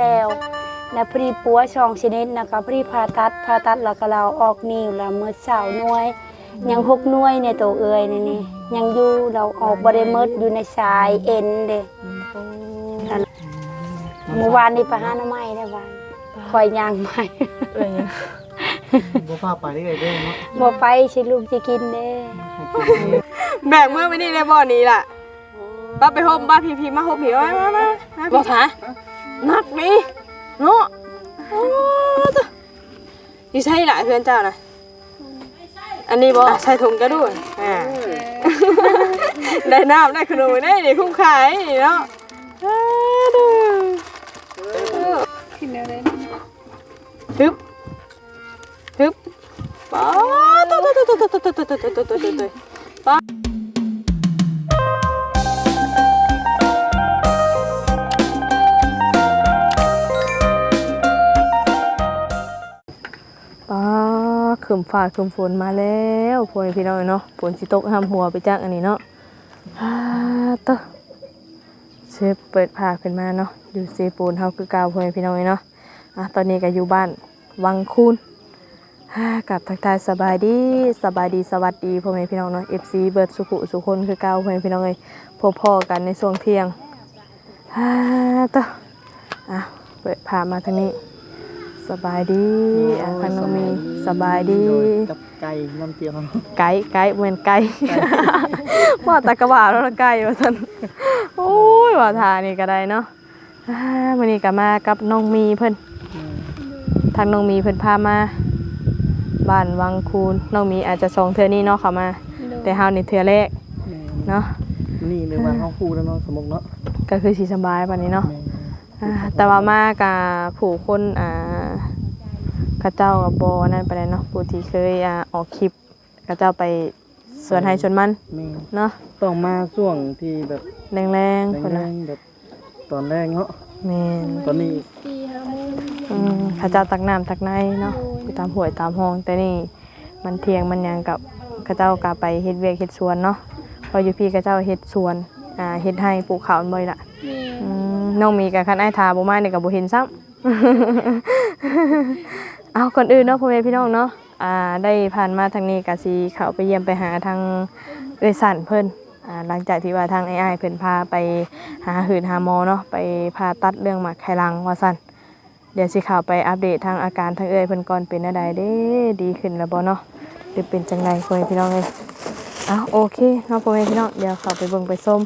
แล้วแล้วพอดีปัวช่องชนิดนะคะพอดีผ่าตัดผ่าตัดแล้วก็เราออกนิ้วแล้วเมื่อเสาหน่วยยังหกหน่วยในตัวเอ่ยนี่นี่ยังอยู่เราออกบ่ได้หมดอยู่ในสายเอ็นเด้เมื่อวานนี้ไปหาหน้าไม้ได้บ้านคอยย่างไม้เอ้ยยังบ่พาไปได้ไงเด้อเนาะบ่ไปสิลูกสิกินเด้แบกมือไปนี่เลยบ่อนี้ล่ะป้าไปห่มป้าพีพีมาห่มผีไว้มามามาบอก หานักนี่เนาะโอ้จ้ะอยู่ใช่หลายเพื่อนเจ้านะอันนี้บ่ใส่ถุงกระดูกอ่าได้น้ำได้ขนมได้นี่คุ้มขายนี่เนาะอ่าดูฮึบฮึบป้าตุ๊ตุ๊ตุ๊ตุ๊ตุ๊ตุ๊ตุ๊ตุ๊ตุ๊ตุ๊ตุ๊ตุ๊ป้าป้ ขึ้นฟ้าขึ้นฝนมาแล้วพวกพี่น้องเนาะฝนสิตกห้ามหัวไปจักอันนี้เนาะฮ่าตะเชฟเปิดผ้าขึ้นมาเนาะอยู่เซปูนเฮาคือกาวพวกพี่น้องเนาะอะตอนนี้ก็อยู่บ้านวังคูนฮ่ากับทักทายสบายดีสบายดีสวัสดีพ่อแม่พี่น้องเนาะ FC เบิร์ดสุขุสุคนคือเกาวพ่อแม่พี่น้องเอ้ยพบพ่อกันในช่วงเที่ยงฮ่าตะอะเปิดผ้ามาทางนี้ สบายดีอะทางน้องมีสบายดีกับไก่น้ำเตียงไก่ไก่เหมือนไก่ว่าตะกะบาแล้วนะไก่ว่าซั่นโอ้ยว่าทานี่ก็ได้เนาะอ่ามื้อนี้ก็มากับน้องมีเพิ่นทางน้องมีเพิ่นพามาบ้านวังคูนน้องมีอาจจะสองเทื่อนี้เนาะเข้ามา แต่เฮานี่เทื่อแรกเนาะนี่เลยว่าห้องคู่แล้วเนาะสมมุกเนาะก็คือสิสบายปานนี้เนาะ อ่าแต่ว่ามากับผู้คนอ่า เข้าเจ้ากับบนั่นไปเลยเนาะผู้ที่เคยอ่าออกคลิปเข้าเจ้าไปสวนไฮชนมันแม่เนาะต้องมาช่วงที่แบบแรงๆคนแรละงๆแบบตอนแรกเนาะแมนตอนนี้อืมเข้าเจ้าตักน้ำตักในเนาะไปตามห้วยตามห้อง แต่นี่มันเทียงมันหยังกับเข้าเจ้ากาไปเฮ็ดเวียกเฮ็ดสวนเนาะเพออยู่พี่เข้าเจ้าเฮ็ดสวนอ่าเฮ็ดให้ปลูกข้าวบ่อยละอืมน้องมีกับคันไอ้ายทาบ่มานี่ก็บ่เห็นซ้ำ เอาก่อนอื่นเนาะพ่อแม่พี่น้องเนาะอ่าได้ผ่านมาทางนี้กะสีเขาไปเยี่ยมไปหาทางเอยสันเพิ่นอ่าหลังจากที่ว่าทางไอ้ไอ้ายเพิ่นพาไปหาหืดหาหมอเนาะไปผ่าตัดเรื่องหมักไขลังว่าซั่นเดี๋ยวสิเข่าวไปอัปเดตทางอาการทางเอ้ยเพิ่นก่อนเป็นอะไรเด้ดีขึ้นแล้วบ่เนาะหรือเป็นจังไดพ่อแม่พี่น้องเอ้ยเอาโอเคเนาะพ่อแม่พี่น้องเดี๋ยวเข้าไปเบิ่งไปส้ม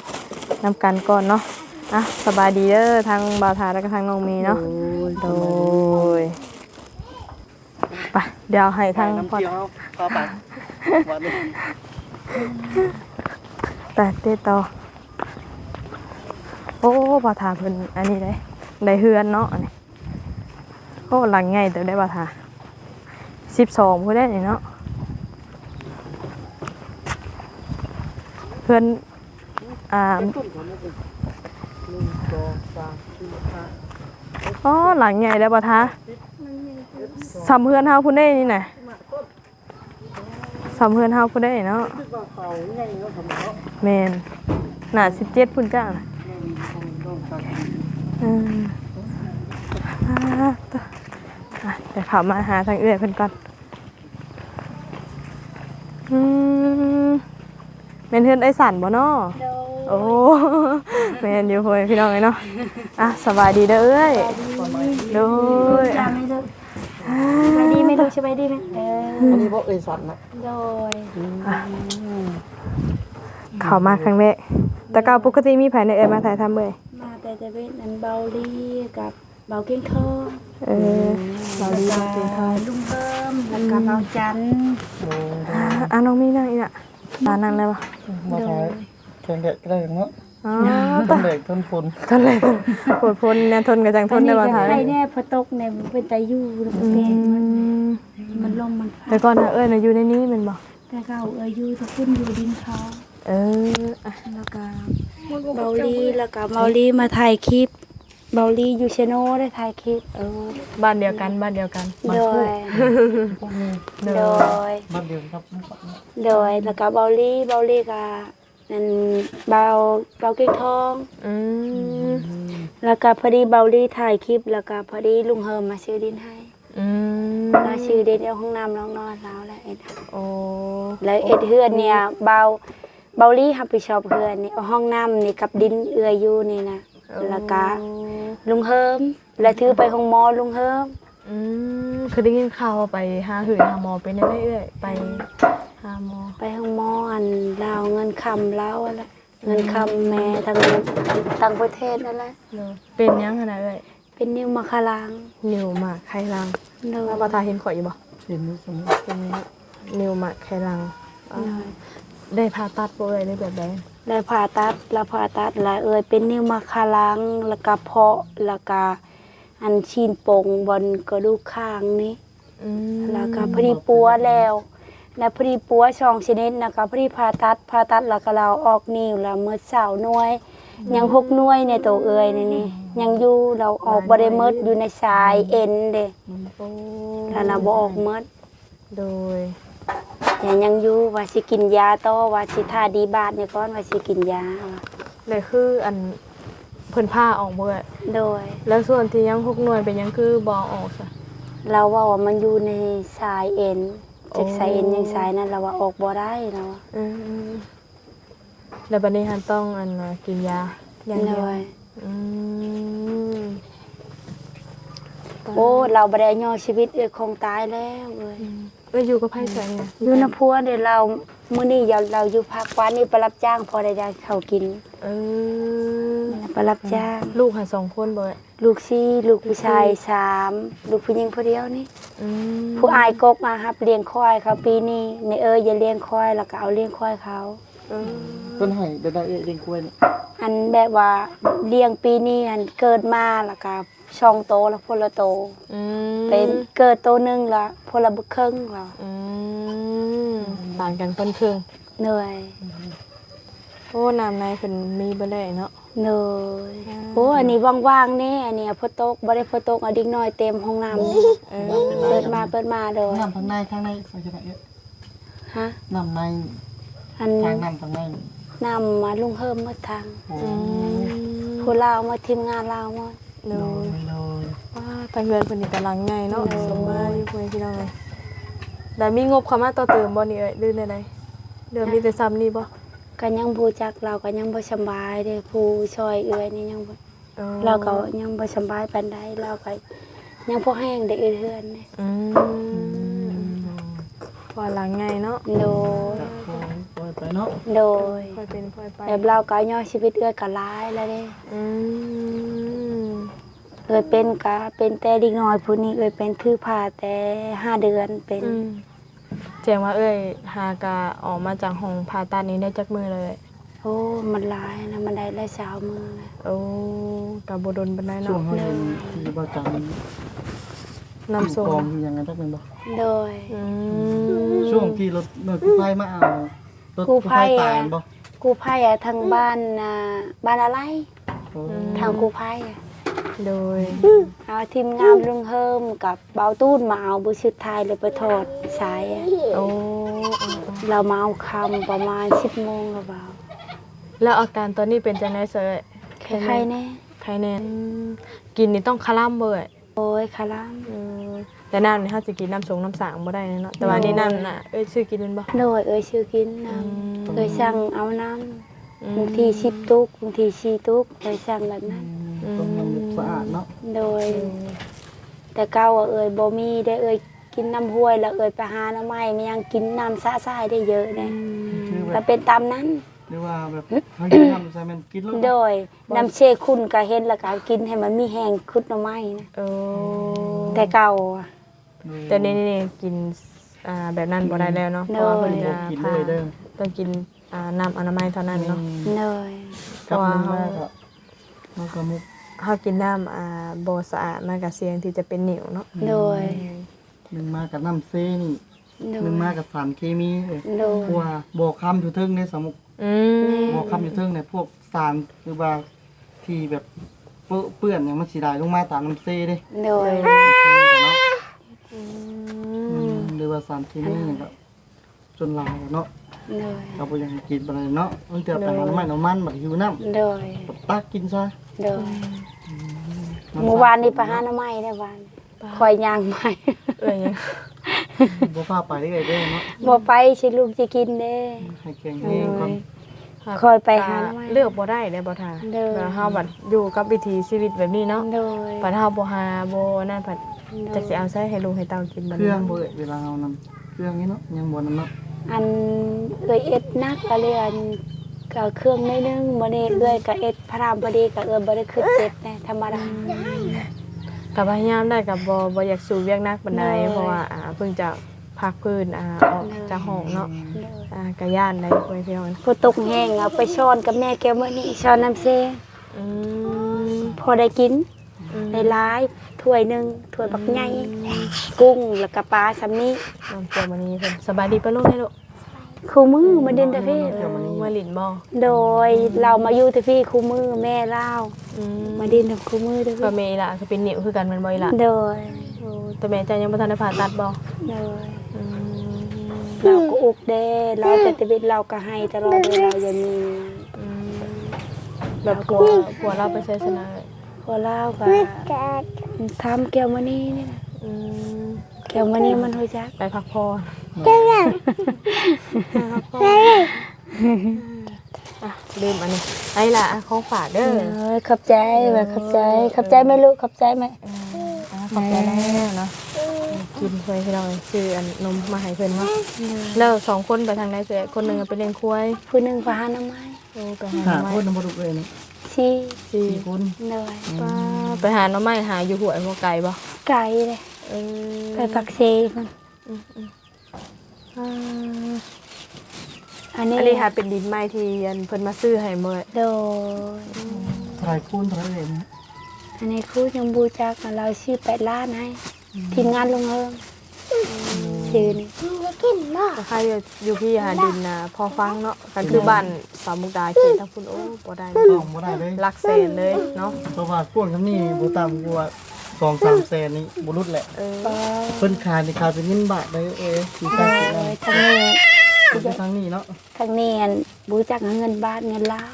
นํกันก่อนเนาะอะสบายดีเด้อทางบ่าวทาแล้วก็ทางน้องมีเนาะโดย ไปเดี๋ยวให้ทางน้ำพ่อเตียงเอาพาไปวันนี้ไปเต้ต่อโอ้บาทาเพิ่นอันนี้ได้ได้เฮือนเนาะอันนี้โอ้หลังไงแต่ได้บาทาสิบสองเพื่อได้นี่เนาะเพื่อนอ่าต้นก่อนนะเป็นหนึ่งสองสามสี่ห้าอ๋อหลังไงได้บาทา สามเพื่อนเฮาพุ่นได้นี่น่ะสามเพื่อนเฮาพุ่นได้เนาะคิดว่าเขาใหญ่เนาะสมมุกเนาะแมนหนาสิบเจ็ดพุ่นจ้าน่ะแม่มีคนต้องตัดอืมอ่าต่ออะเดี๋ยวเขามาหาทางเอื้อยเพิ่นก่อนอืมเป็นเพื่อนไอ้สันบ่เนาะโอ้แม่นอยู่พ่อแม่พี่น้องเลยเนาะอะสบายดีเด้อเอ้ยโดยจำ ไม่ได้สบายดีไหมลูกสบายดีไหมเอออันนี้บ่เอยสัตว์นะโดยเข้ามาครั้งแรกแต่ก็ปกติมีไผในเอ้ยมาถ่ายทำเอ้ยมาแต่จะเป็นอันเบาลีกับเบาเก้งทองเออเราดีมากจริงค่ะลุงเบิ้มแล้วก็เบาจันทร์โอ้อะอะน้องมีนั่งอีกอะมานั่งได้ปะมาถ่ายแข่งแดดก็ได้เนาะ อ๋อต้นแดดต้นฝนทนเลยปวดพนเนี่ยทนกับจังทนได้บ่อัถ่ายใครแน่พอตกเนี่ยเป็นตายู่แล้วก็เพลงมันมันลมมันพัดแต่ก่อนน่ะเอ้ยน่ะอยู่ในนี้แมันบ่แต่เก่าเอยอยู่ตะขึ้นอยู่ดินเขาเอออะแล้วก็เบาลีแล้วก็เบาลีมาถ่ายคลิปเบาลีอยู่เชโนได้ถ่ายคลิปเออบ้านเดียวกันบ้านเดียวกันโดยโดยบ้านเดียวครับโดยแล้วก็เบาลีเบาลีก็ นั่นเบาเบาเก่งทอง อืมแล้วก็พอดีเบาลีถ่ายคลิป แล้วก็พอดีลุงเฮิมมาซื้อดินให้อืมมาซื้อดินเอาห้องน้ำน้องนอนแล้วแหละเอ็ดโอ้แล้วเอ็ดเฮือนเนี่ยเบาเบาลีรับผิดชอบเฮือนนี่เอาห้องน้ำนี่กับดินเอืออยู่นี่นะแล้วก็ลุงเฮิมแล้วถือไปห้องหมอลุงเฮิมอืมคือได้ยินข่าวว่าไปหาหืนหาหมอเป็นได้เอ้ยไปหาหมอ ไปห้องหมออันเราวเงิน คำแล้วอะไรเงินคำแม่ทางต่างประเทศนั่นแหละเนอะเป็นหยังขนาดเอ้ยเป็นนิ้วมะคาลังนิวหมากไข่ลังโดยว่าประทาเห็นข่อยอยู่บ่เห็นสมเป็นนิวหมากไข่ลังอ่าได้ผ่าตัดบ่เอ้ยได้แบบใดได้ผ่าตัดแล้วผ่าตัดแล้วเอ่ยเป็นนิ้วมะคาลังแล้วก็เพาะแล้วก็อันชีนโป่งบนกระดูกข้างนี้อืมแล้วก็พอดีปัวแล้ว แล้วพอดีปัวช่องชนิดนะคะพอดีผ่าตัดผ่าตัดแล้วก็เราออกนิ้วแล้วเมื่อเสาร์หน่วย ยังหกหน่วยในตัวเอ่ยนี่นี่ยังอยู่เราออกบ่ได้หมดอยู่ในสายเอ็นเด้โอ้แล้วเราบ่ออกหมดโดยแต่ยังอยู่ว่าสิกินยาต่อว่าสิทาดีบาดเนี่ยก่อนว่าสิกินยาว่ะเลยคืออันเพิ่นผ้าออกบ่เอ้ยโดย แล้วส่วนที่ยังหกหน่วยเป็นหยังคือบ่ออกซะเราว่าว่ามันอยู่ในสายเอ็นโอ้ จากสายเอ็นยังสายนั้นเราว่าออกบ่ได้เราว่าอืมแล้วบัดนี้หันต้องอันน่ะกินยาอย่างโดเดียวยอืมโอ้เราบ่ได้ย่อชีวิตเอ้ยคงตายแล้วเอ้ยเอ้ยอยู่กับไผใส่เนี่ยอยู่นพัวเดี๋ยวเรามื้อนี้เราเราอยู่ภาคกวานนี่ไปรับจ้างพอได้ได้ข้าวกินเออ ไปรับจ้าง ลูกหันสองคนบ่เอ้ยลูกซี่ลูกผู้ชายสามลูกผู้หญิงผู้เดียวนี่อืม ผู้อายกกมาครับเลี้ยงควายเขาปีนี้ในเอ้ยอย่าเลี้ยงควายแล้วก็เอาเลี้ยงควายเขาเออเพิ่นให้ได้ได้เอ้ยเลี้ยงกล้วยนี่อันแบบว่าเลี้ยงปีนี้อันเกิดมาแล้วก็ช่องโตแล้วพลโตอืมเป็นเกิดโตหนึงละพลบุคครึ่งแล้วอืมต่างกันคนครึ่งเหนื่อยโอ้น้ำในเพิ่นมีบ่ได้เนาะ เหนื่อยโอ้อันนี้ว่างๆแน่อันเนี้ยพอตกบ่ได้พอตกเอาเด็กน้อยเต็มห้องน้ำนี่เออเปิดมาเปิดมาเลยน้ำทางในทางในใส่กระดาษเอ้ยฮะน้ำในอันทางน้ำทางในนำมาลุงเฮิมมาทางโอ้อืมผู้ลาวมาทีมงานลาวมาโดโดยยโดยว่าทางเงินเพิ่นนี่กำลังใหญ่เนาะโดยสมมาอยู่เพิ่นพี่น้องเลยแล้วมีงบเข้ามาต่อเติมบ่นี่เอ้ยหรือใดๆเดี๋ยวมีแต่ซ้ำนี่บ่ ก็ยังบูจักเราก็ยังบ่สำบายเด้ผู้ช่วยเอื้อยนี่ยังบ่ออเราก็ยังบ่สำบายปานใดเราก็ยังพอแห้งได้เอื้อยเฮือนนี่อืมว่าหลังไงเนาะโดยจากโคนปล่อยไปเนาะโดยค่อยเป็นค่อยไปแบบเราก็ย่อชีวิตเอื้อยก็หลายแล้วเด้อืมเอื้อยเป็นก็เป็นแต่เด็กน้อยผู้นี้เอื้อยเป็นถือผ้าแต่ห้าเดือนเป็นอืม เจียงว่าเอ้ยหากาออกมาจากห้องผ่าตัดนี้ได้จักมือเลย โอ้ มันหลายนะ มันได้หลายสาวมือนะโอ้กับบดนบันไดช่วงเนาะเฮาอยู่ที่บ่จังนำส่งกองอยู่อย่างนั้นจักแม่นบ่โดย อืมช่วงที่รถหน่วยกู้ภัยมาเอารถกู้กู้ภัภัยยตายอะ บ่กูภัยอะทางบ้านน่ะบ้านอะไร โอ้ทางกูภัยอะโดยเอาทีมงานลุงเฮิมกับเบาตู้นมาเอาบุชุดไทยเลยไปถอด สายอะโอ้เรามาเอาคำประมาณสิบโมงกับเบาแล้วอาการตอนนี้เป็นจังไดเสยใครๆแน่ใครแน่อืมกินนี่ต้องคาร่ำเบ่ยโอ้ยคาร่อืมแต่น้ำนี่เฮาสิกินน้ำสงน้ำสางบ่ได้เนาะแต่ว่านี่น้ำน่ะเอ้ยชื่อกินเป็นบ่ำโดยเอ้ยชื่อกินน้อืมำเอ้ยสั่งเอาน้อืมำบางทีสิบตุกบางทีชีตุกเอ้ยสั่งแบบนั้นต้องทำแบบสะอาดเนาะโดย แต่เก่าอะเอ้ยบ่มีได้เอ้ย กินน้ำห้วยแล้วเอ้ยไปหาน้ำไม้มันยังกินน้ำสะสายได้เยอะเลยคือแบก็บเป็นตามนั้น หรือว่าแบบเฮากินน้ำใส่มันกินแล้วโดยน้ำเชคุณก็เห็นแล้วก็เอากินให้มันมีแห้งคุดหน่อไม้นะโอ้แต่เก่าอะ แต่นี่นี่กินอ่าแบบนั้นบ่ได้แล้วเนาะเพราะว่าเพิ่นจะกินพาเลยเด้อต้องกินอ่าน้ำอนามัยเท่านั้นเนาะเลยกับนึงมากอะมันก็มุกเฮากินน้ำอ่าบ่สะอาดมันก็เสี่ยงที่จะเป็นนิ่วเนาะโดย หนึ่งมากับน้ำเซนี่โดหนึ่ยงมากับสารเคมีเอ้ยโดยพวกบ่อคำอยู่เทิงในสมุกอืมบ่อคำอยู่เทิงในพวกสารหรือว่าที่แบบเปื้อเปื้อนเนี่ยมันสิได้ลงมาตามน้ำเซเด้โดยเนาะอือืมมหรือว่าสารเคมีเนี่ยก็จนหลายเนาะเลยเราบ่อยังกินบ่ได้เนาะมันเถื่อไปหาน้ำมันน้ำมันบัดหิวน้ำเลยตักกินซะเลยเมื่อวานนี้ไปหาหน้ำไม้ได้วานคอยย่างไม้ เอ้ยยังบ่พาไปได้เด้เนาะบ่ไปสิลูกจะกินเด้ให้แข็งแรงก่อนคอยไปหาหน่อยเลือกบ่ได้เด้บ่ทาเด้อแล้วเฮาบัดอยู่กับวิถีชีวิตแบบนี้เนาะเลยบัดเฮาบ่หาบ่นั่นผัดจะสิเอาใช้ให้ลูกให้เต้ากินบัดเคนี้รื่องบ่เอ่ยเวลาเอานำเครื่องนี้เนาะยังบ่นำเนาะอันเอ้ยเอ็ดนักอะไรอันก็เครื่องไม่นึงบ่ได้เอ้ยก็เอ็ดพระรามบ่ดีก็เอ้ยบ่ได้ขึ้นเจ็บแน่ธรรมดา ก็พยายามได้ก็บ่บ่อยากสู่เวียกหนักปานใดเด้อเพราะว่าอ่าเพิ่งจะพักพื้นอ่าออกจากห้องเนาะเลยอ่าก็ย่านได้เพิ่นพี่น้องพอตกแห้งเอาไปช้อนกับแม่แกมื้อนี้ช้อนน้ำเซอืมพอได้กินอืมได้หลายถ้วยหนึงถ้วยบักใหญ่กุ้งแล้วก็ปลาซำนี้น้องเจ้ามื้อนี้เพิ่นสบายดีปะลูกให้ลูก คู่มือมาเดินแต่พี่เออมาลินบ่โดยเรามาอยู่แต่พี่คู่มือแม่เล่าอืมมาเดินกับคู่มือเด้อก็พี่แม่ล่ะก็เป็นนิ้วคือกันแมันบ่อีหล่ะโดยโอ้แต่แม่เจ้ายังบ่ทันได้ผ่าตัดบ่โดยอืมเราก็อุกเด้เราแต่ชีวิตเราก็ให้ตลอดเวลาอย่ามีอืมแบบผัวผัวเราไปใช้ชนะเลยพอเล่าก็ทำแก้วมณีนี่นะอืม แก้วมณีมันหัวจักไปพักผ่อนไปพักผ่อนอะลืมอันนี้ไอ้ล่ะของฝากเด้อเอ้ยขอบใจว่าขอบใจขอบใจไหมลูกขอบใจไหมอะขอบใจแล้วเนาะกินเพื่อนพี่น้องซื้ออันนมมาให้เพิ่นเนาะแล้วสองคนไปทางไหนเสียคนหนึ่งไปเลี้ยงควายผู้หนึ่งพาหาหน้ำไม้โอ้ไปหาหหาน่อคนไม้นำบ่ลูกเอ้ยเนาะชี้สี่สี่คนเหนื่อยป้าไปหาหน่อไม้หาอยู่หัวไอ้พวกไก่บ่ไก่เลย เออไปปักเซมันอืมอืมอ่าอันนี้อันนี้ค่ะเป็นดินไม้ที่อันเพิ่นมาซื้อให้เมื่อโดยเท่าไหร่คูณเท่าไหร่เองอันนี้ครูยังบูจักเราชื่อแปดล้านให้ทีมงานลงเฮิงชื่อนี่ใครอยู่พี่หาดินนะพอฟังเนาะกันคือบ้านสามมุกดาเขตทั้งคุณโอ้บ่ได้ต้องบ่ได้เลยหลักแสนเลยเนาะ เพราะว่าพวกคำนี้บ่ต่ำกว่า 2-3แสนนี่บ่รุดแหละเออเพิ่นขายนี่ขายเป็นเงินบาทเลยเอ้ยสิโดขายสิยได้ทางนี้เป็นทางนี้เนาะทางนี้อันบูจักเงินบาทเงินลาว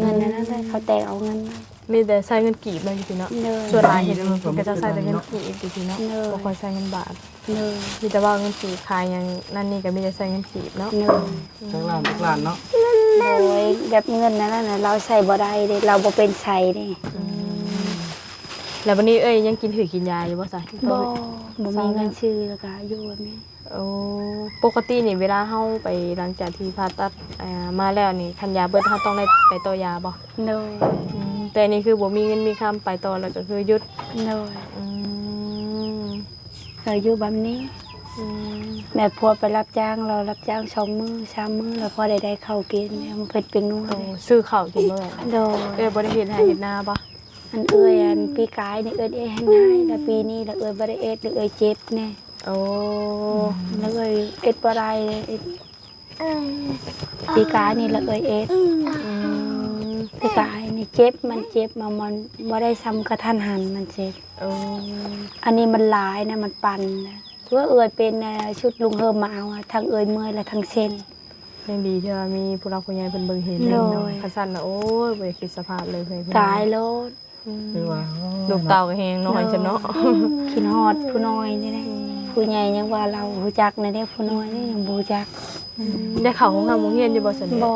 เงินนั้นได้เขาแต่เอาเงินมามีแต่ใช้เงินกีบเลยอยู่พี่เนาะเนยส่วนหลายเห็นก็จะใช้แต่เงินกีบอยู่พี่เนาะเนอะบ่ค่อยใช้เงินบาทเนยมีแต่ว่าเงินกีบขายอย่างนั่นนี่ก็มีแต่ใช้เงินกีบเนาะเนยทั้งร้านทุกร้านเนาะโดยแบบเงินนั้นน่ะเราใส่บ่ได้เด้เราบ่เป็นใช้เด้ แล้ววันนี้เอ้ยยังกินถือกินยาอยู่บ่ซะบ่บ่มีเงินซื้อแล้วก็อยู่แบบนี้โอ้ปกตินี่เวลาเฮาไปหลังจากที่ผ่าตัดอ่ามาแล้วนี่คันยาเบิดเฮาต้องได้ไปต่อยาบ่โดยอืมแต่อันนี่คือบ่มีเงินมีคำไปต่อแล้วก็คือหยุดโดยอืมเราอยู่แบบนี้อืมแม่พัวไปรับจ้างเรารับจ้างสองมื้อสามมื้อแล้วพอได้ได้ข้าวกินเนี่ยมันเพิ่นเป็นนัวโอ้เลยซื้อข้าวกินบ่แม่โดยเอ้ยบ่ได้เฮ็ดให้เฮ็ดนาบ่ อันเอ้ยอันปีกายนี่เอ้ยเอ้ยให้ให้แล้วปีนี้แล้วเอ้ยบ่ได้เอ็ดแล้วเอ้ยเจ็บแน่โอ้แล้วเอ้ยเอ็ดบ่ได้เลยเอ็ดปีกายนี่แล้วเอ้ยเอ็ดอืมปีกายนี่เจ็บมันเจ็บมามันบ่ได้ซ้ำกระทันหันมันเจ็บโอ้อันนี้มันหลายนะมันปันนะถือว่าเอ้ยเป็นน่ะชุดลุงเฮิมมาเอาอะทั้งเอ้ยเมื่อยและทั้งเส้นยังดีที่ว่ามีผู้รักผู้ใหญ่เพิ่นเบิ่งเห็นโดยเนาะคันซั่นน่ะโอ้ยบ่ได้คิดสภาพเลยเพิ่นตายโลด คือว่าลูกเต่าก็แฮงน้อยจังเนาะขินฮอดผู้น้อยนี่แหละผู้ใหญ่ยังว่าเรารู้จักนะเด้ผู้น้อยนี่ยังบ่รู้จักได้เข้าห้องน้ำโรงเรียนอยู่บ่ซั่นเด้บ่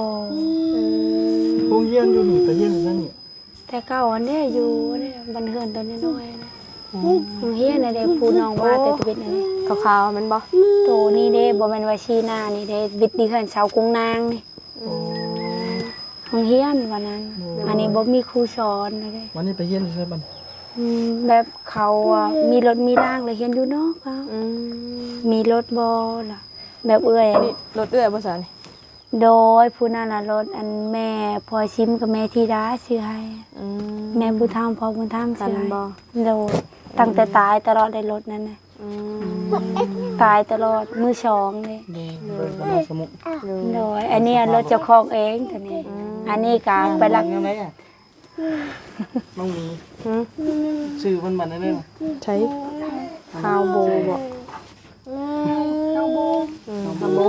พวกเยี่ยนอยู่นี่ไปเยี่ยนอยู่นั่นนี่แต่เก่าอันเนี้ยอยู่เนี่ยบันเฮือนตัวน้อยๆนะโรงเฮียนน่ะเด้ผู้น้องว่าแต่ตะบิดอันนี้ขาวๆแมันบ่โตนี่เด้บ่แม่นว่าชีหน้านี่เด้วิทย์นี่เฮือนชาวกรุงนางนี่โอ้ โรงเฮียนวันนั้นอันนี้บ่มีครูสอนนะเด้วันนี้ไปเยี่ยนใช่บันอืมแบบเขาอะมีรถมีร่างเลยเฮียนอยู่นอกอะอืมมีรถบ่ล่ะ แบบเอื้อยอะนี่รถเอื้อยบ่ซะนี่โดยผู้นั้นน่ะรถอันแม่พอชิมกับแม่ธีดาซื้อให้ อืม แม่บุญธรรมพอบุญธรรมซื้อให้กันบ่ โดยตั้งแต่ตายตลอดในรถนั้นน่ะอืมตายตลอดมือสองเลยเดินเดินมาสมุกโดยอันเนี้ยรถเจ้าของเองตัวนี้อั นนี้ก็ไปรักยังไงอะน้องมีหืมชื่อมันบันได้ไหมใช้ข้าวโบบ่อืมฮาโม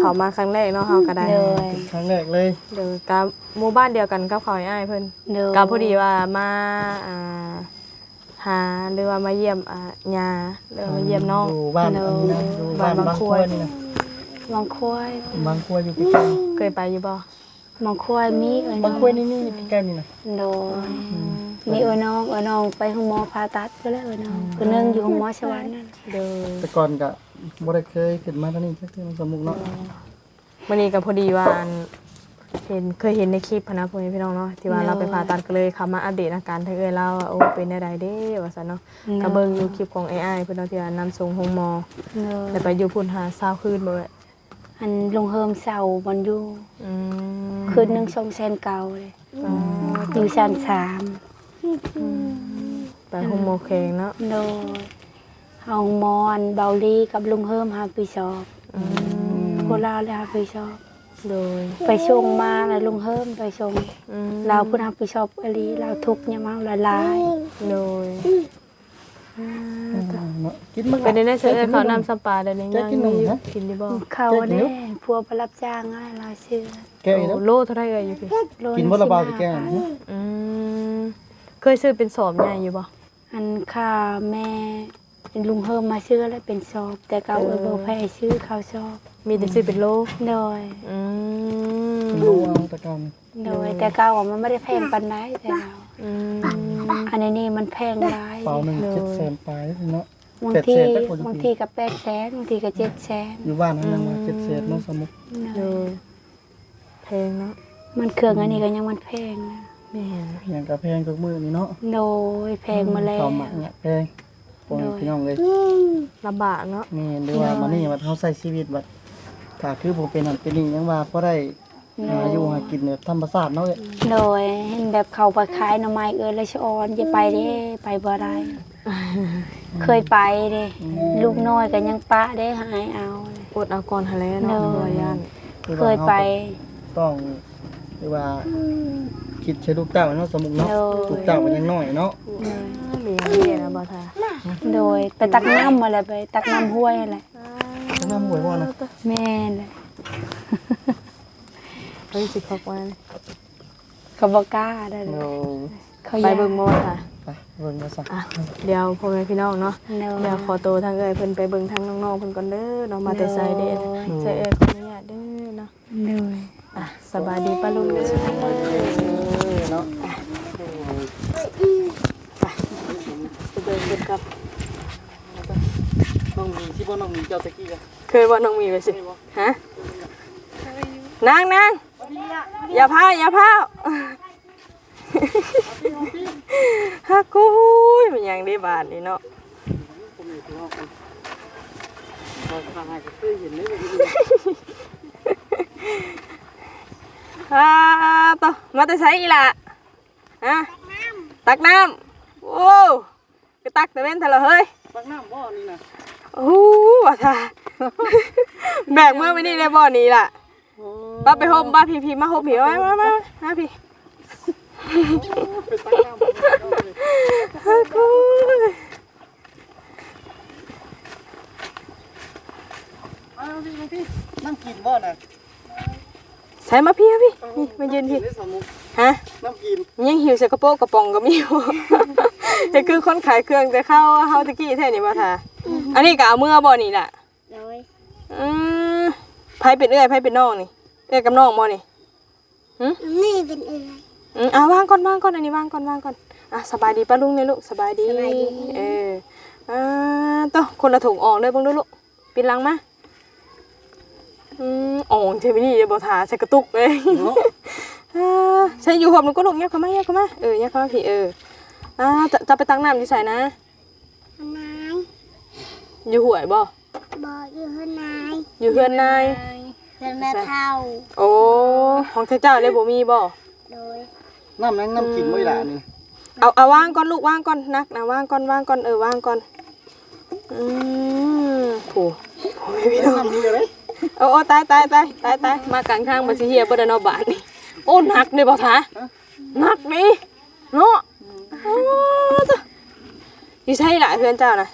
เขามาครั้งแรกเนาะเฮาก็ได้ เลยครั้งแรกเลยเดี๋ยวกับหมู่บ้านเดียวกันกับเขาอ้ายเพิ่นเลยก็พอดีว่ามาอ่า หาหรือว่ามาเยี่ยมอ่าญาหรือว่ามาเยี่ยมน้องอยู่บ้านอันนี้นะอยู่บ้านบ้านบาบางงคครัรัววนี่นะบางควายบางครัวอยู่ใกล้เคยไปอยู่บ่บางควายมีเอ้ยๆน้บาองงครัวนี่นี่ใกล้ๆนี่นะโดยมีเอ้ยน้องเอ้ยน้องไปห้องหมอผ่าตัดก็แล้วเอ้ยน้องคนหนึงอยู่ห้องหมอสวรรค์นั่นเด้อแต่ก่อนก็บ่ได้เคยขึ้นมาทางนี้จักเทื่อสมุกเนาะวันนี้ก็พอดีว่าอัน เห็นเคยเห็นในคลิปหั้นนะพ่อแม่พี่น้องเนาะที่ว่าเราไปผ่าตัดก็เลยเข้ามาอัปเดตอาการทั้งเอ้ยเราว่าโอ้เป็นได้ใดเด้ว่าซั่นเนาะก็เบิ่งอยู่คลิปของ AI เพิ่นเนาะที่ว่านำส่งห้องหมอเนแล้อะวไปอยู่พุ่นหาเช้าคืนบ่เอ้ยอันลงเฮิมเสามันอยู่อืมคืนหนึ่งสองแสนเก่าเลยอ๋ออยู่ชั้นสามไปห้องหมอแข็งเนาะโดยเอาหมอนเบาลีกับลุงเฮิมหาไปสอบอืมโคราชเลยหาไปสอบ โดย ไปชงมาแล้วลุงเฮิมไปชงอืมเราพูดหาไปสอบอหลีเราทุกข์เนี่ยมั้งละลายโดยเนาะกินมั้งเป็นได้เสื้อเขานำสปาเดี๋ยวนี้จะยังกินหนูมีนะ กินได้บ่เขาแน่พัวไปรับจ้างอะไรลายเสื้อแก้อีกแล้วโอ้โลเท่าไหร่เอ่ยอยู่พี่โลกินบ่ละเบาสิแก้นะอืมเคยซื้อเป็นสอบใหญ่อยู่บ่ อันค่าแม่ลุงเฮิมมาซื้อแล้วเป็นสอบ แต่เก่าเออโบแพ้ซื้อเขาสอบ มีแต่ซื้อเป็นโลโดยอืมรู้เอาแตะกันโดยแต่เก่าอะมันไม่ได้แพงปานใดแต่เราอืมอันนี้นี่มันแพงหลายเปล่าหนึ่งเจ็ดแสนปลายเนาะ บางทีแปดแสนแต่คนละปีบางทีก็แปดแสนบางทีก็เจ็ดแสนอยู่บ้านนั่นนะมาเจ็ดแสนเนาะสมุกโดยแพงเนาะมันเครื่องอันนี้ก็ยังมันแพงนะแม่นอย่างกับแพงทุกมื้อนี่เนาะโดยแพงมาแล้ว ข้าวหมักเนี่ยแพงปนพี่น้องเลยลำบากเนาะนี่หรือว่ามานี่ว่าเขาใช้ชีวิตแบบ ถ้าคือผมเป็นอันเป็นนี่ยังว่าพอได้หาอยู่หากินเนี่ยธรรมชาติเนาะเอ้ยโดยเห็นแบบเขาไปขายหน่อไม้เออและชออนอย่าไปเด้ไปบ่ได้ เคยไปเด้ลูกน้อยก็ยังปะได้หายเอาเลยอดเอาก่อนหาแล้วเนาะโดยบ่ย่านคือเคว่ายราไปก็ต้องหรือว่า คิดใช้ลูกเต้าเนาะสมุกเนาะโดยลูกเต้ามันยังน้อยเนาะมีอย่างนี้นะบ่ทาโดยไปตักน้ำมาเลยไป ตักน้ำห้วยอะไร น้ำหวยบ่นะแม่นเลยเฮ้ยสิพักไว้เขาบอกล้าได้เลยโอ้เขาไปอยากเบิ่งบ่ค่ะไปเบิ่งมาสักอะเดี๋ยวพ่อแม่พี่น้องเนาะโดยเดี๋ยวขอโตวทางเอ้ยเพิ่นไปเบิ่งทางน้องๆเพิ่นก่อนเด้อเนาะมาแต่ไสเด้อโดยใส่เอ้ยขออนุญาตเด้อเนาะโดยอะสบายดีป้าลุงเด้อเนาะเบิ่งเบิ่งกับ น้องมีที่บ่น้องมีเจ้าตะกี้อะเคยว่าน้องมีไปสิฮะนางนางอย่าพาอย่าพาฮักกูยมันยังได้บาทนี่เนาะพอทางให้ก็เคยเห็นเลยอ่าต่อมาแต่ใช้อีหล่ะฮะตักน้ำโอ้ไปตักแต่เว้นเถอะเหรอเฮ้ย ตักน้ำบ่นี่นะโอ้โหว่าท่าแบกเมื่อไม่นี่ในบ่อนี้ล่ะป้าไปห่มป้าพี่พี่มาห่มพี่มามามามาพี่ไปตักน้ำฮักกูยอ้าวพี่พี่นั่งกินบ่น่ะใส่มาพี่มาพี่นี่มายืนพี่ได้สมุก ฮะน้ำกินยังหิวใส่กระโปรงกระป๋องก็มีอยู่ แต่คือคนขายเครื่องแต่เข้าเฮาตะกี้แท้นี่บ่ท่าอันนี้ก็เอาเมื่อบ่นี่ล่ะโดยอืมไผเป็นเอื้อยไผเป็นน้องนี่ เอื้อยกับน้องบ่นี่นี่เป็นเอือยอืมอะวางก่อนวางก่อนอันนี้วางก่อนวางก่อนอะสบายดีป้าลุงเนี่ยลูกสบายดีสบายดีเอออ่าต่อคนละถุงออกเลยเบ้างดูลูกปิดลังมาอืมอ่องใช่ไหมนี่เดี๋ยวบอทาใส่กระตุกเลยเนาะอ่า ใช่อยู่หอบหนูก็ลูกเงียบเข้ามาเงียบเข้ามาเออเงียบเข้ามาพี่เอออ่าจะจะไปตั้งน้ำที่ใส่นะนายอยู่หวยบ่บอกอยู่เฮือนนายอยู่เพื่อนนายเฮือนแม่เท่าโอ้ของเจ้าเลยบ่มีบ่โดยน้ำนั้นน้ำกินบ่อีหล่ะนี่เอาเอาวางก่อนลูกวางก่อนนักนะวางก่อนวางก่อนเออวางก่อนอืมโหน้ำนี่เลยโอ้โอ้ตายตายตายตายตายมากลางทางมาสิเฮียบ่ได้เนาะบาทนี่โอ้หนักเลยบ่ทาหนักนี่เนาะโอ้จ้ะอยู่ใช่ล่ะเพื่อนเจ้านะ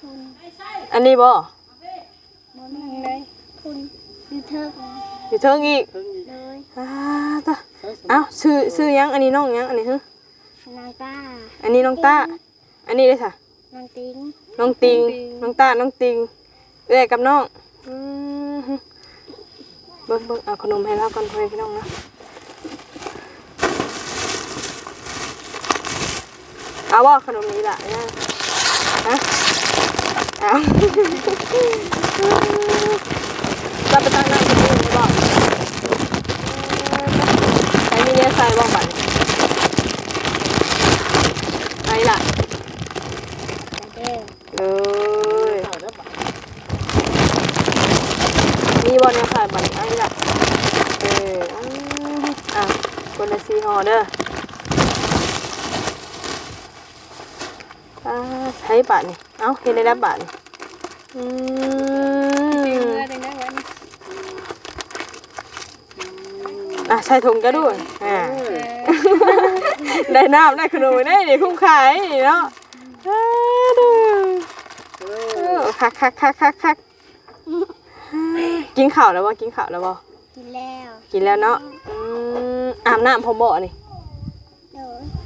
คุณอันนี้บ่บนนั่งเลยคุณยูเทิร์กอยู่เทิงอีกเพิ่งอีกเลยอ้าจ้ะเอ้าซื้อซื้อยังอันนี้น้องยังอันนี้ฮึนางต้าอันนี้น้องต้าอันนี้เลยค่ะนางติ้งน้องติงน้องต้าน้องติงเอ้ยกับน้องอืมฮึเบิ่งเบิ่งเอาขนมให้เราก่อนเพื่อนพี่น้องนะ เอาว่าขนมนี้แหละนี่ยฮะเอาจะไปตั้งน้ำกินเองได้บ่ใช้มีเนี่ยใส่บ้องบัดไปล่ะเด้อเลยมีบอลเนี่ยค่ะบัตรไอ้ละเอออะคนละซีฮอเด้ออ่า ใช้บาทนี่เอ้าเห็นได้รับบาทนี่อืมอะใส่ถุงก็ด้วยอ่าได้น้ำได้ขนมได้นี่คุ้มขายนี่เนาะอ่าดูเออคักคักคักคักคักกินข้าวแล้วบ่กินข้าวแล้วบ่กินแล้ว กินแล้วเนาะอืมอาบน้ำพร้อมบ่นี่เด้อ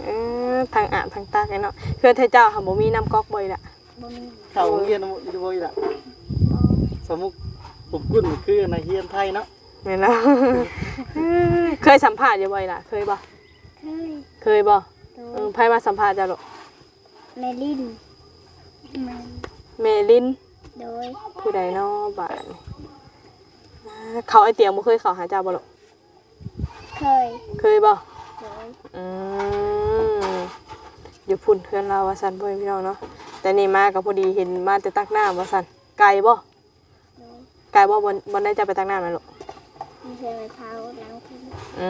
เออทางอาบทางตากไอ้เนาะเพื่อนไทเจ้าค่ะบ่มีน้ำก๊อกบ่อยละบ่มีเข้าโรงเรียนอยู่บ่อีล่ะสมุกผมกุ้นคือนักเรียนไทยเนาะแม่นแล้วเคยสัมภาษณ์อยู่บ่อยล่ะเคยบ่เคยเคยบ่โดเออไผมาสัมภาษณ์เจ้าลูกแมลินแมเมลินโดยผู้ใดเนาะบาดนี่อ่าเขาไอเตียงบ่เคยเข้าหาเจ้าบ่ลูกเคย เคยบ่โดยอืม อยู่พุ่นเพื่อนเราว่าซั่นพ่อแม่พี่น้องเนาะแต่นี่มาก็พอดีเห็นมาแต่ตักน้ำว่าซั่นไกลบ่โดยกายว่าบนบนได้จะไปตั้งหน้าไหมลูกมีเคยมาเท้าล้างพื้นอื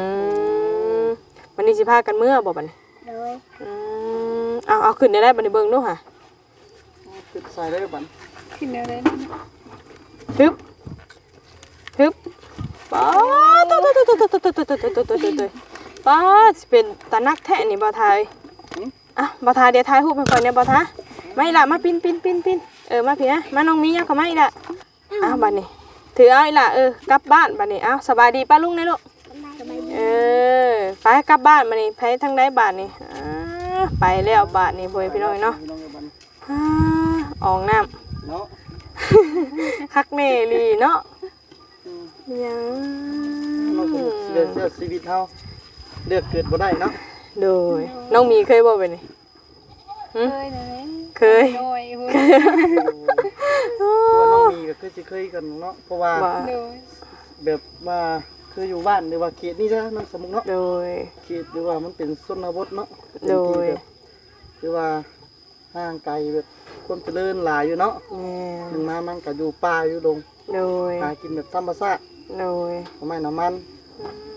มวันนี้สิพากันเมื่อบอกบัดนโดยอืมเอาเอาขึ้นได้ได้บันในเบิ้งดูค่ะคือใส่ได้บันฮึบฮึบป้าดตุ๊ดตุ๊ดตุ๊ดตุ๊ดตุ๊ดตุ๊ดตุ๊ดตุ๊ดตุ๊ดตุ๊ดตุ๊ดป้าดสิเป็นตานักแท้นี่บ่าวไทย อะบ่าวไทยเดี๋ยวถ่ายรูปให้ก่อนเนี่ยบ่าวไทยไม่ละมาปินปินปินปินเออมาพี่นะมาน้องมีเนี่ยก็มาอีกละอ้าวบัดนี้ถือเอาอีกละเออกลับบ้านบัดนี้อ้าวสบายดีป้าลุงนะลูกสบายดีเออไปกลับบ้านมานี่ไปทางใดบ้านนี่อ่าไปแล้วบ้านนี่พ่อแม่พี่น้องเนาะพี่น้องกับบันอ่าออกน้เนาะำคักเมลีเนาะยังเราก็เลือกเลือกชีวิตเฮาเลือกเกิดบ่ได้เนาะ โดยน้องมีเคยบอกไปนี่หึเคยเลยเคย โดยตัวน้องมีก็คือสิเคยกันเนาะเพราะว่าว่าแบบว่าคืออยู่บ้านหรือว่าเขตนี่จ้ะน้องสมุกเนาะโดย เขตหรือว่ามันเป็นชนบทเนาะเป็นโดที่ยแบบหรือว่าห่างไกลแบบคนเจริญหลายอยู่เนาะแม่ถึงมามันก็อยู่ป่าอยู่ดงโดยหากินแบบธรรมชาติโดยทำไมน้ำมันอืมอะ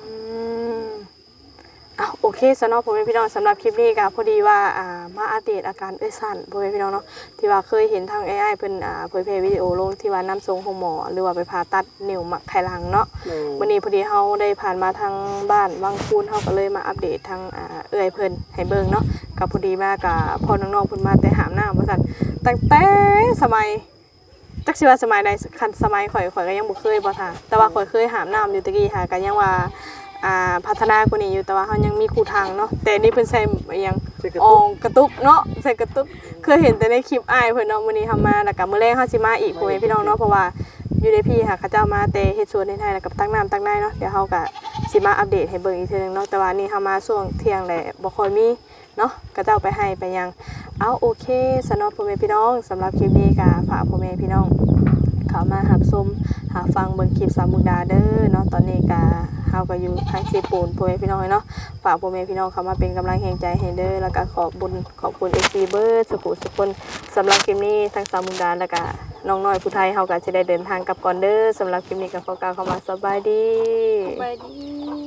โอเคสำหรับพ่อแม่พี่น้องสำหรับคลิปนี้ก็พอดีว่าอ่ามาอัปเดตอาการเอ้ยสั่นพ่อแม่พี่น้องเนาะที่ว่าเคยเห็นทาง AI เพิ่นอ่าเผยแพร่วิดีโอลงที่ว่าน้ำทรงของหมอ หรือว่าไปผ่าตัดนิ้วมักไขหลังเนาะโอ้วันนี้พอดีเฮาได้ผ่านมาทางบ้านวังคูนเฮาก็เลยมาอัปเดตทางอ่าเอื้อยเพิ่นให้เบิ่งเนาะก็พอดีมากับพ่อน้องๆเพิ่นมาแต่หามน้ำว่าซั่นตั้งแต่สมัยจักสิว่าสมัยใดคันสมัยข่อยข่อยก็ยังบ่เคยบ่ท่าแต่ว่าข่อยเคยหามน้ำอยู่ตะกี้ค่ะก็ยังว่า อ่าพัฒนากว่านี้อยู่แต่ว่าเฮายังมีคู่ทางเนาะแต่นี่เพิ่นใส่อิหยังใส่กระอตุอกงกระตุกเนาะใส่กระตุกเคยเห็นแต่ในคลิปอ้ายเพิ่นเนาะมื้อนี้เฮามาแล้วก็มื้อแรกเฮาสิมาอีกพ่อแม่พี่น้องเนาะเพราะว่าอยู่ในพี่ค่ะเขาเจ้ามาแต่เฮ็ดสวนในไทยแล้วกับตั้งน้ำตั้งในเนาะเดี๋ยวเฮาก็สิมาอัปเดตให้เบิ่งอีกเทื่อนึงเนาะแต่ว่านี่เฮามาช่วงเที่ยงแหละบ่ค่อยมีเนาะก็เจ้าไปให้ไปยังเอาโอเคสำหรับพ่อแม่พี่น้องสำหรับคลิปนี้ก็ฝากพ่อแม่พี่น้อง เข้ามาหับชมหาฟังเบิ่งคลิปสามมุกดาเด้อเนาะตอนนี้ก็ เฮาก็อยู่ทางเซปูนพ่อแม่พี่น้องเนาะฝากพ่อแม่พี่น้องเข้ามาเป็นกำลังแห่งใจให้เด้อแล้วก็ขอบบุญขอบคุณเอซีเบิร์ดสุขุสุขคนสำหรับคลิปนี้ทางสามมุกดาแล้วก็น้องน้อยผู้ไทยเฮาก็จะได้เดินทางกลับก่อนเด้อสำหรับคลิปนี้ก็ขอกล่าวคำว่าสบายดีสบายดี